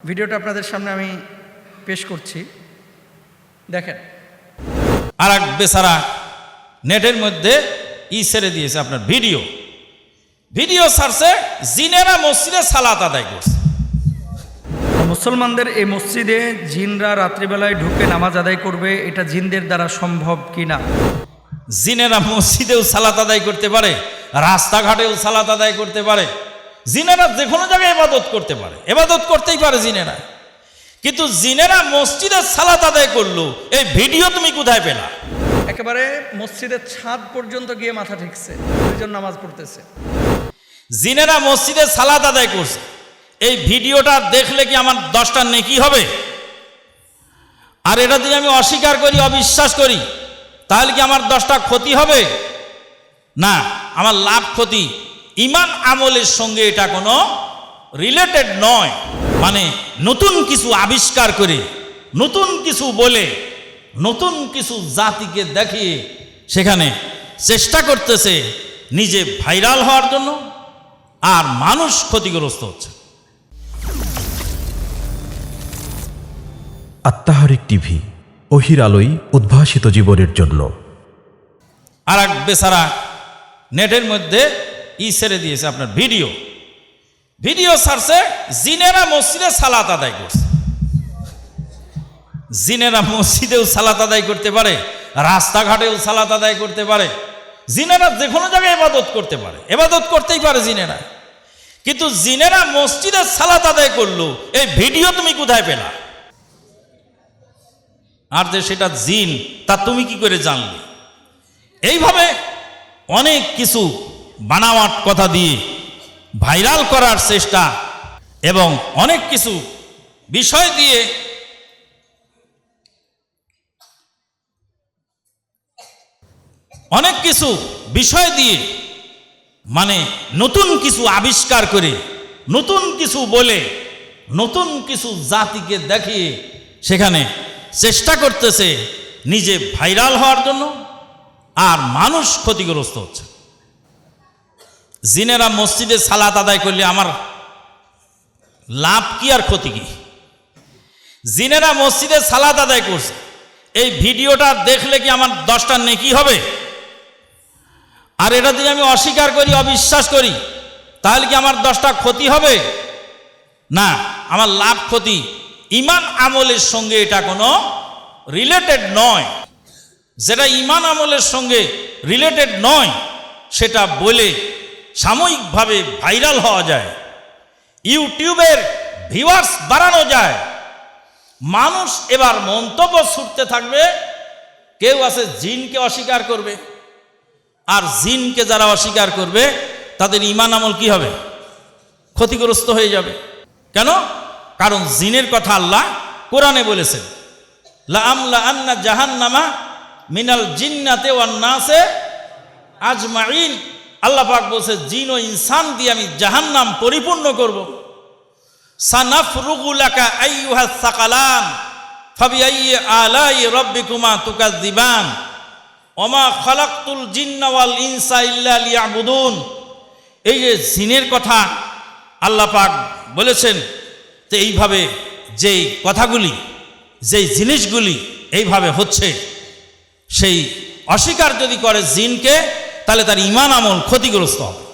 ভিডিওটা আপনাদের সামনে আমি পেশ করছি। দেখেন। আর এক বেচারা নেটের মধ্যে ই ছেড়ে দিয়েছে আপনার ভিডিও। ভিডিও ছাড়ছে জিনেরা মসজিদে সালাত আদায় করছে। মুসলমানদের এই মসজিদে জিনরা রাত্রিবেলায় ঢুকে নামাজ আদায় করবে এটা জিনদের দ্বারা সম্ভব কি না জিনেরা মসজিদেও সালাত আদায় করতে পারে রাস্তাঘাটেও সালাত আদায় করতে পারে। জিনেরা যে কোনো জায়গায় এবাদত করতে পারে। এবাদত করতেই পারে জিনেরা। কিন্তু জিনেরা মসজিদে সালাত আদায় করল এই ভিডিও তুমি কোথায় পেলা? একেবারে মসজিদের ছাদ পর্যন্ত গিয়ে মাথা ঠেকছে দুজন নামাজ পড়তেছে। জিনেরা মসজিদে সালাত আদায় করছে। এই ভিডিওটা দেখলে কি আমার দশটা নেকি হবে? আর এটা যদি আমি অস্বীকার করি অবিশ্বাস করি তাহলে কি আমার দশটা ক্ষতি হবে? না আমার লাভ ক্ষতি ইমান আমলের সঙ্গে এটা কোনো রিলেটেড নয়। মানে নতুন কিছু আবিষ্কার করে নতুন কিছু বলে নতুন কিছু জাতিকে দেখিয়ে সেখানে চেষ্টা করতেছে নিজে ভাইরাল হওয়ার জন্য আর মানুষ ক্ষতিগ্রস্ত হচ্ছে। আত্মাহারিক টিভি অহির আলোয় উদ্ভাসিত জীবনের জন্য। আর এক বেচারা নেটের মধ্যে ই ছেড়ে দিয়েছে আপনার ভিডিও। ভিডিও ছাড়ছে, জিনেরা মসজিদে সালাত আদায় করছে। জিনেরা মসজিদেও সালাত আদায় করতে পারে, রাস্তাঘাটেও সালাত আদায় করতে পারে। জিনেরা যে কোনো জায়গায় এবাদত করতে পারে। এবাদত করতেই পারে জিনেরা। কিন্তু জিনেরা মসজিদে সালাত আদায় করল, এই ভিডিও তুমি কোথায় পেলা? আর যে সেটা জিন, তা তুমি কি করে জানলে? এইভাবে অনেক কিছু বানাওয়াট কথা দিয়ে ভাইরাল করার চেষ্টা এবং অনেক কিছু বিষয় দিয়ে অনেক কিছু বিষয় দিয়ে মানে নতুন কিছু আবিষ্কার করে, নতুন কিছু বলে, নতুন কিছু জাতিকে দেখিয়ে সেখানে চেষ্টা করতেছে নিজে ভাইরাল হওয়ার জন্য, আর মানুষ ক্ষতিগ্রস্ত হচ্ছে। জিনেরা মসজিদে সালাত আদায় করলে আমার লাভ কি আর ক্ষতি কি? জিনেরা মসজিদে সালাত আদায় করছে। এই ভিডিওটা দেখলে কি আমার দশটা নেকি হবে? আর এটা যদি আমি অস্বীকার করি, অবিশ্বাস করি, তাহলে কি আমার দশটা ক্ষতি হবে? না, আমার লাভ ক্ষতি। ইমান আমলের সঙ্গে এটা কোনো রিলেটেড নয়। যেটা ইমান আমলের সঙ্গে রিলেটেড নয়, সেটা বলে সাময়িকভাবে ভাইরাল হওয়া যায়। ইউটিউবের ভিউয়ার্স বাড়ানো যায়। মানুষ এবার মন্তব্য ছুটতে থাকবে, কেউ আছে জিনকে অস্বীকার করবে, আর জিনকে যারা অস্বীকার করবে, তাদের ইমান আমল কি হবে? ক্ষতিগ্রস্ত হয়ে যাবে। কেন? কারণ জিনের কথা আল্লাহ কোরআনে বলেছেন আমলা আন্না জাহান্নামা মিনাল জিন্নাতে ওয়ান নাসে আজমাইন। আল্লাহ পাক বলছে, জিন ও ইনসান দিয়ে আমি জাহান্নাম পরিপূর্ণ করব। রব্বিকুমা তুকাযিবান ওমা খালাকতুল এই যে জিনের কথা আল্লাহ পাক বলেছেন তো এইভাবে যেই কথাগুলি, যেই জিনিসগুলি এইভাবে হচ্ছে, সেই অস্বীকার যদি করে জিনকে তাহলে তার ইমান আমল ক্ষতিগ্রস্ত হবে।